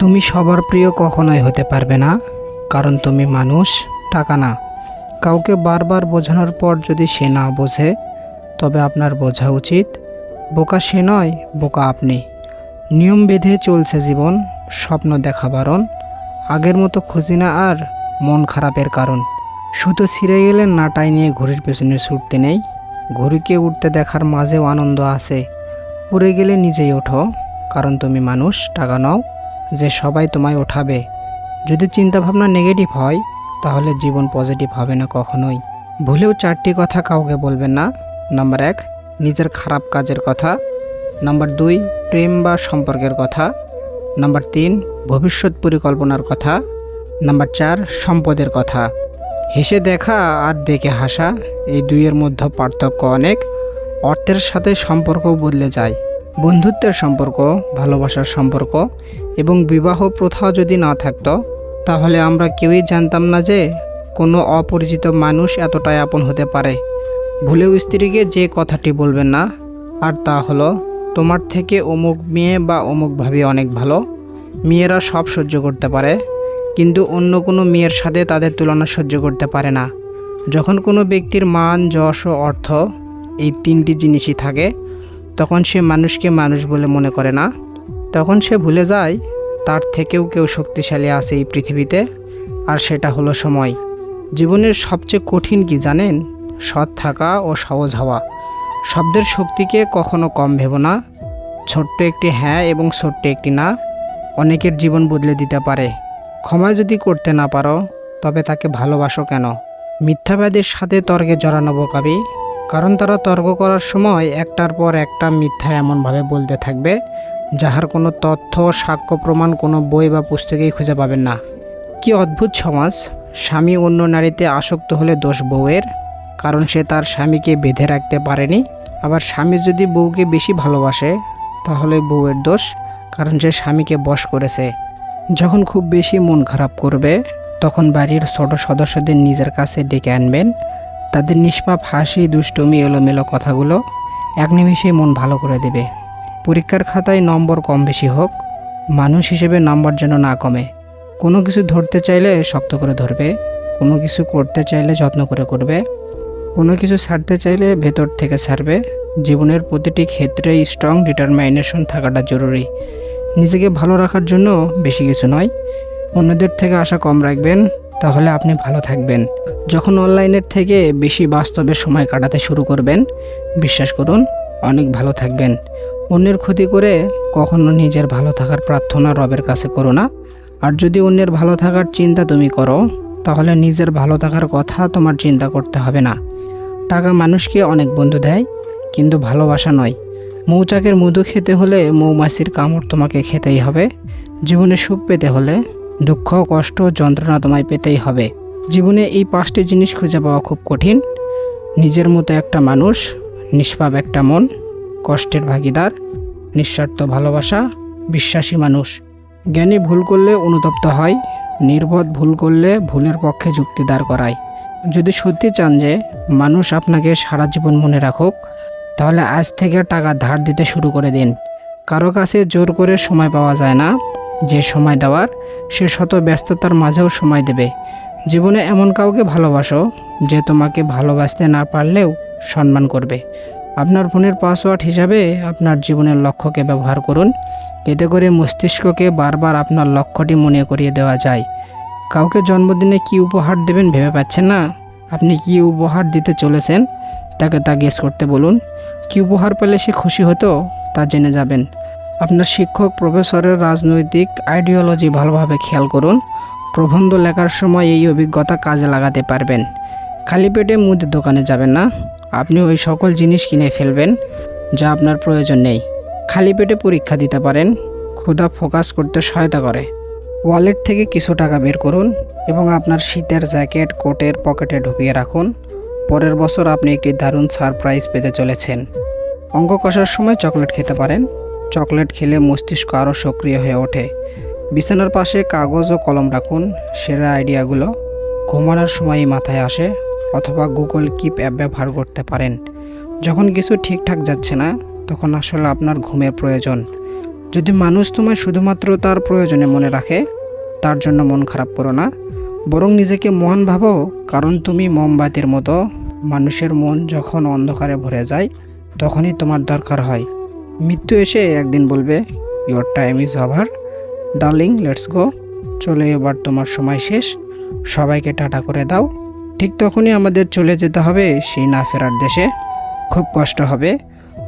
তুমি সবার প্রিয় কখনোই হতে পারবে না, কারণ তুমি মানুষ, টাকা না। কাউকে বারবার বোঝানোর পর যদি সে না বোঝে, তবে আপনার বোঝা উচিত, বোকা সে নয়, বোকা আপনি। নিয়ম বেঁধে চলছে জীবন, স্বপ্ন দেখা বারণ, আগের মতো খুঁজি না আর মন খারাপের কারণ। সুতো ছিঁড়ে গেলে নাটাই নিয়ে ঘড়ির পেছনে ছুটতে নেই, ঘড়িকে উঠতে দেখার মাঝেও আনন্দ আছে। উড়ে গেলে নিজেই ওঠো, কারণ তুমি মানুষ, টাকা নাও। যে সবাই তোমায় ওঠাবে। যদি চিন্তাভাবনা নেগেটিভ হয়, তাহলে জীবন পজিটিভ হবে না কখনোই। ভুলেও চারটি কথা কাউকে বলবেন না। নাম্বার এক, নিজের খারাপ কাজের কথা। নাম্বার দুই, প্রেম বা সম্পর্কের কথা। নাম্বার তিন, ভবিষ্যৎ পরিকল্পনার কথা। নাম্বার চার, সম্পদের কথা। হেসে দেখা আর দেখে হাসা, এই দুইয়ের মধ্যে পার্থক্য অনেক। অর্থের সাথে সম্পর্কও বদলে যায়। বন্ধুত্বের সম্পর্ক, ভালোবাসার সম্পর্ক এবং বিবাহ প্রথা যদি না থাকতো, তাহলে আমরা কেউই জানতাম না যে কোনো অপরিচিত মানুষ এতটাই আপন হতে পারে। ভুলেও স্ত্রীকে যে কথাটি বলবেন না, আর তা হলো, তোমার থেকে অমুক মেয়ে বা অমুক ভাবি অনেক ভালো। মেয়েরা সব সহ্য করতে পারে, কিন্তু অন্য কোনো মেয়ের সাথে তাদের তুলনা সহ্য করতে পারে না। যখন কোনো ব্যক্তির মান, যশ ও অর্থ এই তিনটি জিনিসই থাকে তখন সে মানুষকে মানুষ বলে মনে করে না। তখন সে ভুলে যায়, তার থেকেও কেউ শক্তিশালী আছে এই পৃথিবীতে, আর সেটা হলো সময়। জীবনের সবচেয়ে কঠিন কি জানেন? সৎ থাকা ও সহজ হওয়া। শব্দের শক্তিকে কখনো কম ভেবো না। ছোট্ট একটি হ্যাঁ এবং ছোট্ট একটি না অনেকের জীবন বদলে দিতে পারে। ক্ষমা যদি করতে না পারো, তবে তাকে ভালোবাসো কেন? মিথ্যাবাদীর সাথে তর্কে জড়ানো বোকাবি। কারণ তারা তর্ক করার সময় একটার পর একটা মিথ্যা এমনভাবে বলতে থাকবে, যাহার কোনো তথ্য, সাক্ষ্য, প্রমাণ, কোনো বই বা পুস্তকেই খুঁজে পাবেন না। কি অদ্ভুত সমাজ! স্বামী অন্য নারীতে আসক্ত হলে দোষ বউয়ের, কারণ সে তার স্বামীকে বেঁধে রাখতে পারেনি। আবার স্বামী যদি বউকে বেশি ভালোবাসে, তাহলে বউয়ের দোষ, কারণ সে স্বামীকে বশ করেছে। যখন খুব বেশি মন খারাপ করবে, তখন বাড়ির ছোট সদস্যদের নিজের কাছে ডেকে আনবেন তাদের নিষ্পাপ, হাসি, দুষ্টুমি, এলোমেলো কথাগুলো এক নিমিষেই মন ভালো করে দেবে। পরীক্ষার খাতায় নম্বর কম বেশি হোক, মানুষ হিসেবে নম্বর যেন না কমে। কোনো কিছু ধরতে চাইলে শক্ত করে ধরবে, কোনো কিছু করতে চাইলে যত্ন করে করবে, কোনো কিছু ছাড়তে চাইলে ভেতর থেকে ছাড়বে। জীবনের প্রতিটি ক্ষেত্রে স্ট্রং ডিটারমাইনেশন থাকাটা জরুরি। নিজেকে ভালো রাখার জন্য বেশি কিছু নয়। অন্যদের থেকে আশা কম রাখবেন, তাহলে আপনি ভালো থাকবেন। যখন অনলাইনের থেকে বেশি বাস্তবে সময় কাটাতে শুরু করবেন, বিশ্বাস করুন, অনেক ভালো থাকবেন। অন্যের ক্ষতি করে কখনো নিজের ভালো থাকার প্রার্থনা রবের কাছে করো না। আর যদি অন্যের ভালো থাকার চিন্তা তুমি করো, তাহলে নিজের ভালো থাকার কথা তোমার চিন্তা করতে হবে না। টাকা মানুষকে অনেক বন্ধু দেয়, কিন্তু ভালোবাসা নয়। মৌচাকের মধু খেতে হলে মৌমাছির কামড় তোমাকে খেতেই হবে। জীবনে সুখ পেতে হলে দুঃখ, কষ্ট, যন্ত্রণা তোমায় পেতেই হবে। জীবনে এই পাঁচটি জিনিস খুঁজে পাওয়া খুব কঠিন। নিজের মতো একটা মানুষ, নিষ্পাপ একটা মন, কষ্টের ভাগিদার, নিঃস্বার্থ ভালোবাসা, বিশ্বাসী মানুষ। জ্ঞানী ভুল করলে অনুতপ্ত হয়, নির্বোধ ভুল করলে ভুলের পক্ষে যুক্তি দাঁড় করায়। যদি সত্যি চান যে মানুষ আপনাকে সারা জীবন মনে রাখুক, তাহলে আজ থেকে টাকা ধার দিতে শুরু করে দিন। কারও কাছে জোর করে সময় পাওয়া যায় না। যে সময় দেওয়ার, সে শত ব্যস্ততার মাঝেও সময় দেবে। জীবনে এমন কাউকে ভালোবাসো যে তোমাকে ভালোবাসতে না পারলেও সম্মান করবে। আপনার ফোনের পাসওয়ার্ড হিসাবে আপনার জীবনের লক্ষ্যকে ব্যবহার করুন। এতে করে মস্তিষ্ককে বারবার আপনার লক্ষ্যটি মনে করিয়ে দেওয়া যায়। কাউকে জন্মদিনে কি উপহার দেবেন ভেবে পাচ্ছেন না? আপনি কি উপহার দিতে চলেছেন? তাকে তা গেস করতে বলুন। কি উপহার পেলে সে খুশি হতো তা জেনে যাবেন। আপনার শিক্ষক প্রফেসরের রাজনৈতিক আইডিওলজি ভালোভাবে খেয়াল করুন। প্রবন্ধ লেখার সময় এই অভিজ্ঞতা কাজে লাগাতে পারবেন। খালি পেটে মুদির দোকানে যাবেন না। আপনি ওই সকল জিনিস কিনে ফেলবেন, যা আপনার প্রয়োজন নেই। খালি পেটে পরীক্ষা দিতে পারেন, ক্ষুধা ফোকাস করতে সহায়তা করে। ওয়ালেট থেকে কিছু টাকা বের করুন এবং আপনার শীতের জ্যাকেট, কোটের পকেটে ঢুকিয়ে রাখুন। পরের বছর আপনি একটি দারুণ সারপ্রাইজ পেতে চলেছেন। অঙ্ক কষার সময় চকলেট খেতে পারেন। চকলেট খেলে মস্তিষ্ক আরও সক্রিয় হয়ে ওঠে। বিছানার পাশে কাগজ ও কলম রাখুন, সেরা আইডিয়াগুলো ঘুমানোর সময় মাথায় আসে অথবা গুগল কিপ অ্যাপ ব্যবহার করতে পারেন। যখন কিছু ঠিকঠাক যাচ্ছে না, তখন আসলে আপনার ঘুমের প্রয়োজন। যদি মানুষ তোমায় শুধুমাত্র তার প্রয়োজনে মনে রাখে, তার জন্য মন খারাপ করো না। বরং নিজেকে মহান ভাবো, কারণ তুমি মোমবাতির মতো মানুষের মন যখন অন্ধকারে ভরে যায়, তখনই তোমার দরকার হয়। মৃত্যু এসে একদিন বলবে your time is over darling, let's go. চলে এবার তোমার সময় শেষ। সবাইকে টাটা করে দাও। ঠিক তখনই আমাদের চলে যেতে হবে সেই না ফেরার দেশে। খুব কষ্ট হবে।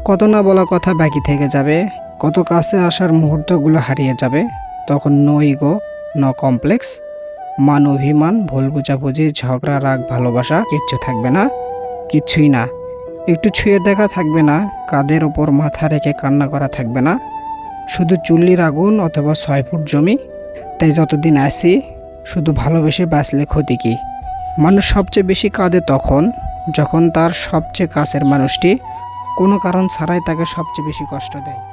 কত না বলা কথা বাকি থেকে যাবে। কত কাছে আসার মুহূর্তগুলো হারিয়ে যাবে। তখন নো ইগো ন কমপ্লেক্স মান অভিমান, ভুল বোঝাবুঝি, ঝগড়া, রাগ, ভালোবাসা কিচ্ছু থাকবে না। কিচ্ছুই না। একটু ছুঁয়ে দেখা থাকবে না। কাদের ওপর মাথা রেখে কান্না করা থাকবে না। শুধু চুল্লির আগুন অথবা ছয় ফুট জমি। তাই যতদিন আসি শুধু ভালোবেসে বাঁচলে ক্ষতি কী? মানুষ সবচেয়ে বেশি কাঁদে তখন, যখন তার সবচেয়ে কাছের মানুষটি কোনো কারণ ছাড়াই তাকে সবচেয়ে বেশি কষ্ট দেয়।